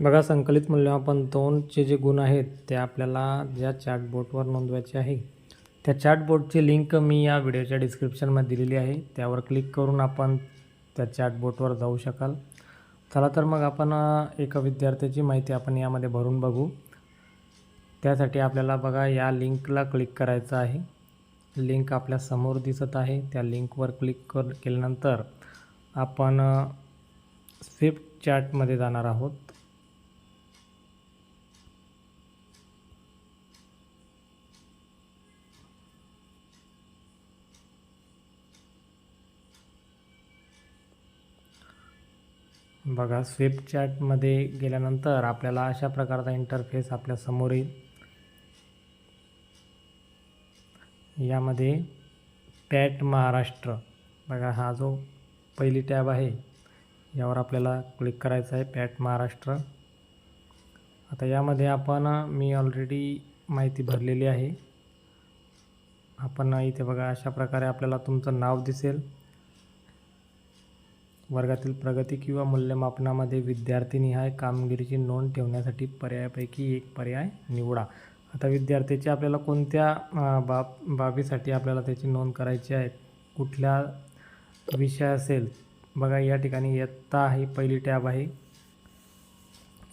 बघा संकलित मूल्यमापन दोनचे जे गुण आहेत ते आपल्याला ज्या चॅटबोटवर नोंदवायचे आहे त्या चॅटबोटची लिंक मी या व्हिडिओच्या डिस्क्रिप्शनमध्ये दिलेली आहे. त्यावर क्लिक करून आपण त्या चॅटबोटवर जाऊ शकाल. चला तर मग आपण एका विद्यार्थ्याची माहिती आपण यामध्ये भरून बघू. त्यासाठी आपल्याला बघा या लिंकला क्लिक करायचं आहे. लिंक आपल्यासमोर दिसत आहे. त्या लिंकवर क्लिक कर केल्यानंतर आपण स्विफ्ट चॅटमध्ये जाणार आहोत. बघा स्विफ्ट चॅटमध्ये गेल्यानंतर आपल्याला अशा प्रकारचा इंटरफेस आपल्यासमोर येईल. यामध्ये पॅट महाराष्ट्र. बघा हा जो पहिली टॅब आहे यावर आपल्याला क्लिक करायचं आहे पॅट महाराष्ट्र. आता यामध्ये आपण मी ऑलरेडी माहिती भरलेली आहे. आपण इथे बघा अशा प्रकारे आपल्याला तुमचं नाव दिसेल. वर्गातील प्रगती किंवा मूल्यमापनामध्ये विद्यार्थीनिहाय कामगिरीची नोंद ठेवण्यासाठी पर्यायापैकी एक पर्याय निवडा. आता विद्यार्थ्याची आपल्याला कोणत्या बाब बाबीसाठी आपल्याला त्याची नोंद करायची आहे? कुठल्या विषय असेल? बघा या ठिकाणी इयत्ता ही पहिली टॅब आहे.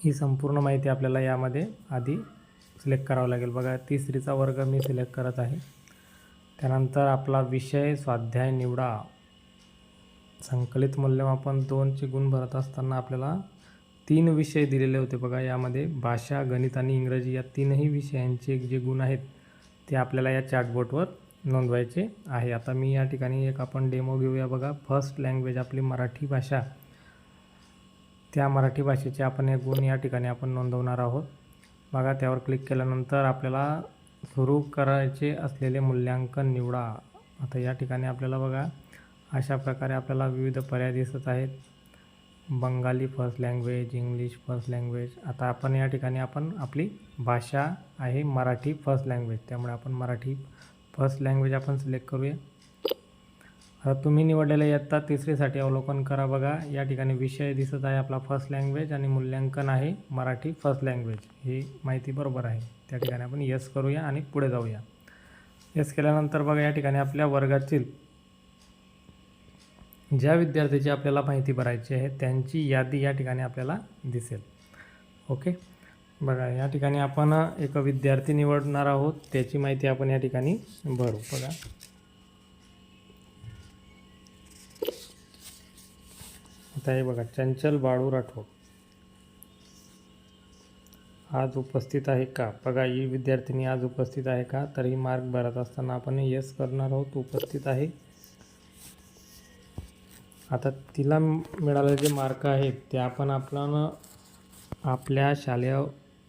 ही संपूर्ण माहिती आपल्याला यामध्ये आधी सिलेक्ट करावं लागेल. बघा तिसरीचा वर्ग मी सिलेक्ट करत आहे. त्यानंतर आपला विषय स्वाध्याय निवडा. संकलित मूल्यमापन दोनचे गुण भरत असताना आपल्याला तीन विषय दिलेले होते बघा. यामध्ये भाषा गणित आणि इंग्रजी या तीनही विषयांचे जे गुण आहेत ते आपल्याला या चॅटबोटवर नोंदवायचे आहे. आता मी या ठिकाणी एक आपण डेमो घेऊया बघा. फर्स्ट लँग्वेज आपली मराठी भाषा. त्या मराठी भाषेचे आपण एक गुण या ठिकाणी आपण नोंदवणार आहोत. बघा त्यावर क्लिक केल्यानंतर आपल्याला सुरू करायचे असलेले मूल्यांकन निवडा. आता या ठिकाणी आपल्याला बघा अशा प्रकारे आपल्याला विविध पर्याय दिसत आहेत. Bengali first language English first language आता आपण या ठिकाणी आपण आपली भाषा आहे मराठी फर्स्ट लँग्वेज त्यामुळे आपण मराठी फर्स्ट लँग्वेज आपण सिलेक्ट करूया. आता तुम्ही निवडलेल्या इयत्ता तिसरीसाठी अवलोकन करा बघा. या ठिकाणी विषय दिसत आहे आपला फर्स्ट लँग्वेज आणि मूल्यांकन आहे मराठी फर्स्ट लँग्वेज ही माहिती बरोबर आहे. त्या ठिकाणी आपण यस करूया आणि पुढे जाऊया. यस केल्यानंतर बघा या ठिकाणी आपल्या वर्गातील ज्या विद्यार्थ्याची आपल्याला माहिती भरायची आहे त्यांची यादी या ठिकाणी आपल्याला दिसेल. ओके? बघा या ठिकाणी आपण एक विद्यार्थी निवडणार आहोत त्याची माहिती आपण या ठिकाणी भरू. बघा. आता हे बघा चंचल बाळू राठोड. आज उपस्थित आहे का? बघा ही विद्यार्थिनी आज उपस्थित आहे का? तरी मार्क भरत असताना आपण येस करणार आहोत. उपस्थित आहे. आता तिला मिळालेले जे मार्क आहेत ते आपण आपण आपल्या शालेय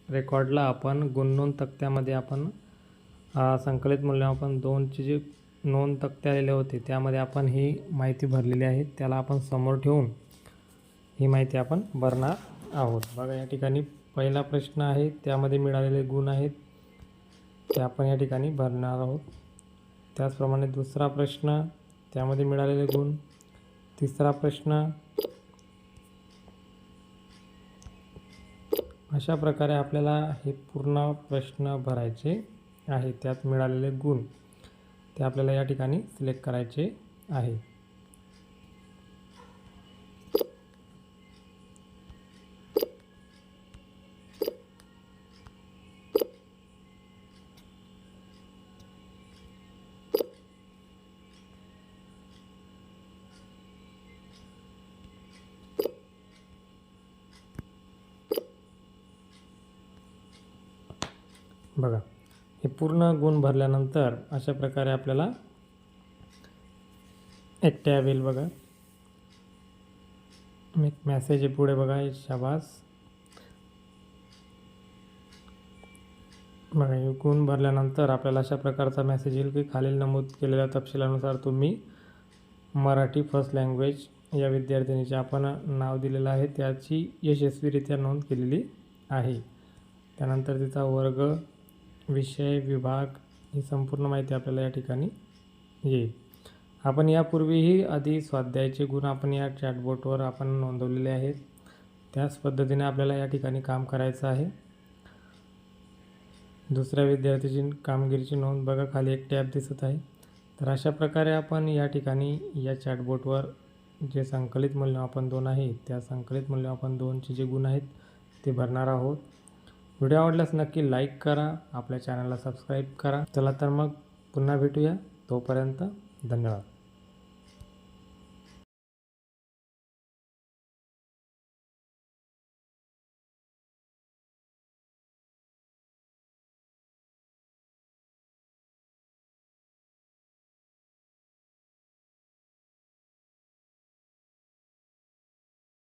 रेकॉर्डला आपण गुणनोंद तक्त्यामध्ये आपण संकलित मूल्यमापन दोनचे जे नोंद तक्ते आलेले होते त्यामध्ये आपण ही माहिती भरलेली आहे त्याला आपण समोर ठेवून ही माहिती आपण भरणार आहोत. बघा या ठिकाणी पहिला प्रश्न आहे त्यामध्ये मिळालेले गुण आहेत ते आपण या ठिकाणी भरणार आहोत. त्याचप्रमाणे दुसरा प्रश्न त्यामध्ये मिळालेले गुण तिसरा प्रश्न. अशा प्रकारे आपल्याला हे पूर्ण प्रश्न भरायचे आहे. त्यात मिळालेले गुण ते आपल्याला या ठिकाणी सिलेक्ट करायचे आहे. बघा हे पूर्ण गुण भरल्यानंतर अशा प्रकारे आपल्याला एक टॅब येईल बघा एक मॅसेज आहे पुढे बघा शाबास. बघा हे गुण भरल्यानंतर आपल्याला अशा प्रकारचा मेसेज येईल की खालील नमूद केलेल्या तपशिलानुसार तुम्ही मराठी फर्स्ट लँग्वेज या विद्यार्थिनीचे आपण नाव दिलेलं आहे त्याची यशस्वीरित्या नोंद केलेली आहे. त्यानंतर तिचा वर्ग विषय विभाग ही संपूर्ण माहिती आपल्याला या ठिकाणी येईल. आपण यापूर्वीही आधी स्वाध्यायाचे गुण आपण या चॅटबोटवर आपण नोंदवलेले आहेत. त्याच पद्धतीने आपल्याला या ठिकाणी काम करायचं आहे. दुसऱ्या विद्यार्थ्याची कामगिरीची नोंद बघा खाली एक टॅब दिसत आहे. तर अशा प्रकारे आपण या ठिकाणी या चॅटबोटवर जे संकलित मूल्यमापन दोन आहे त्या संकलित मूल्यमापन दोनचे जे गुण आहेत ते भरणार आहोत. व्हिडिओ आवडल्यास नक्की लाईक करा आपल्या चॅनलला सबस्क्राईब करा. चला तर मग पुन्हा भेटूया. तोपर्यंत धन्यवाद.